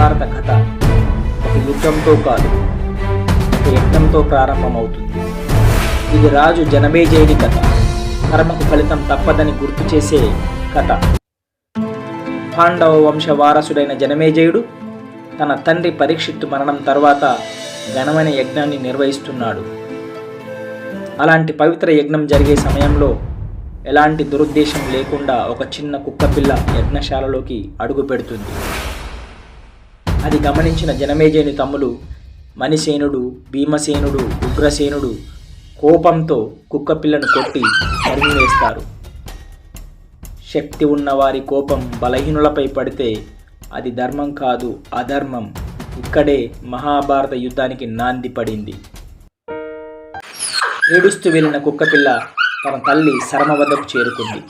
మహాభారత కథ ఒక యుద్ధంతో కాదు ఒక యజ్ఞంతో ప్రారంభమవుతుంది. ఇది రాజు జనమేజయుడి కథ. కర్మకు ఫలితం తప్పదని గుర్తు చేసే కథ. పాండవ వంశ వారసుడైన జనమేజయుడు తన తండ్రి పరీక్షిత్తు మరణం తర్వాత ఘనమైన యజ్ఞాన్ని నిర్వహిస్తున్నాడు. అలాంటి పవిత్ర యజ్ఞం జరిగే సమయంలో ఎలాంటి దురుద్దేశం లేకుండా ఒక చిన్న కుక్కపిల్ల యజ్ఞశాలలోకి అడుగు పెడుతుంది. అది గమనించిన జనమేజయుని తమ్ములు మణిసేనుడు భీమసేనుడు ఉగ్రసేనుడు కోపంతో కుక్కపిల్లను కొట్టి తరిమివేస్తారు శక్తి ఉన్నవారి కోపం బలహీనులపై పడితే అది ధర్మం కాదు అధర్మం. ఇక్కడే మహాభారత యుద్ధానికి నాంది పడింది. ఏడుస్తూ వెళ్ళిన కుక్కపిల్ల తన తల్లి శరమ వద్దకు చేరుకుంది.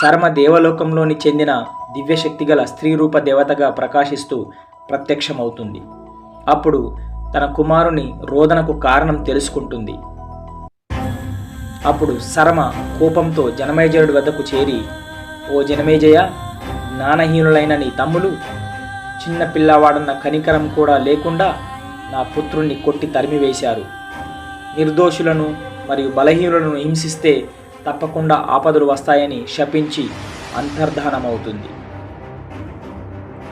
చర్మ దేవలోకంలోని చెందిన దివ్యశక్తి గల స్త్రీ రూప దేవతగా ప్రకాశిస్తూ ప్రత్యక్షమవుతుంది. అప్పుడు తన కుమారుని రోదనకు కారణం తెలుసుకుంటుంది. అప్పుడు శరమ కోపంతో జనమేజయుడి వద్దకు చేరి ఓ జనమేజయ జ్ఞానహీనులైన నీ తమ్ములు చిన్న పిల్లవాడన్న కనికరం కూడా లేకుండా నా పుత్రుణ్ణి కొట్టి తరిమివేశారు. నిర్దోషులను మరియు బలహీనులను హింసిస్తే తప్పకుండా ఆపదలు వస్తాయని శపించి అంతర్ధానమవుతుంది.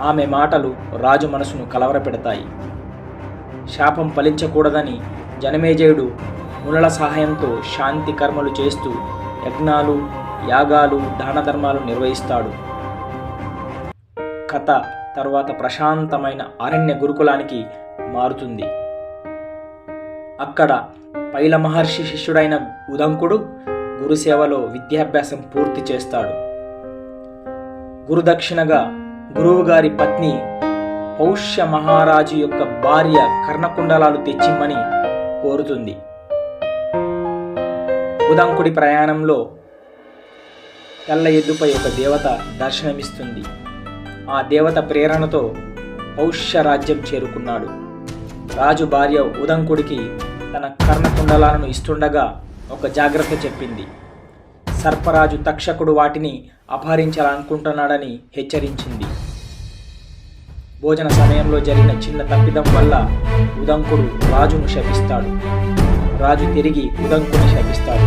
ఆమె మాటలు రాజు మనసును కలవరపెడతాయి. శాపం ఫలించకూడదని జనమేజయుడు మునుల సహాయంతో శాంతి కర్మలు చేస్తూ యజ్ఞాలు యాగాలు దాన ధర్మాలు నిర్వహిస్తాడు. కథ తర్వాత ప్రశాంతమైన అరణ్య గురుకులానికి మారుతుంది. అక్కడ పైల మహర్షి శిష్యుడైన ఉదంకుడు గురుసేవలో విద్యాభ్యాసం పూర్తి చేస్తాడు. గురుదక్షిణగా గురువుగారి పత్ని పౌష్య మహారాజు యొక్క భార్య కర్ణకుండలాలు తెచ్చిమ్మని కోరుతుంది. ఉదంకుడి ప్రయాణంలో తెల్ల ఎద్దుపై ఒక దేవత దర్శనమిస్తుంది. ఆ దేవత ప్రేరణతో పౌష్య రాజ్యం చేరుకున్నాడు. రాజు భార్య ఉదంకుడికి తన కర్ణకుండలాలను ఇస్తుండగా ఒక జాగ్రత్త చెప్పింది. సర్పరాజు తక్షకుడు వాటిని అపహరించాలనుకుంటున్నాడని హెచ్చరించింది. భోజన సమయంలో జరిగిన చిన్న తప్పిదం వల్ల ఉదంకుడు రాజును శపిస్తాడు. రాజు తిరిగి ఉదంకుని శపిస్తాడు.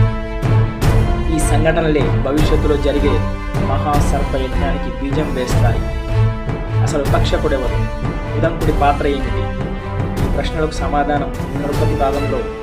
ఈ సంఘటనలే భవిష్యత్తులో జరిగే మహాసర్ప యజ్ఞానికి బీజం వేస్తాయి. అసలు తక్షకుడెవరు? ఉదంకుడి పాత్ర ఏమిటి? ఈ ప్రశ్నలకు సమాధానం మునుపటి భాగంలో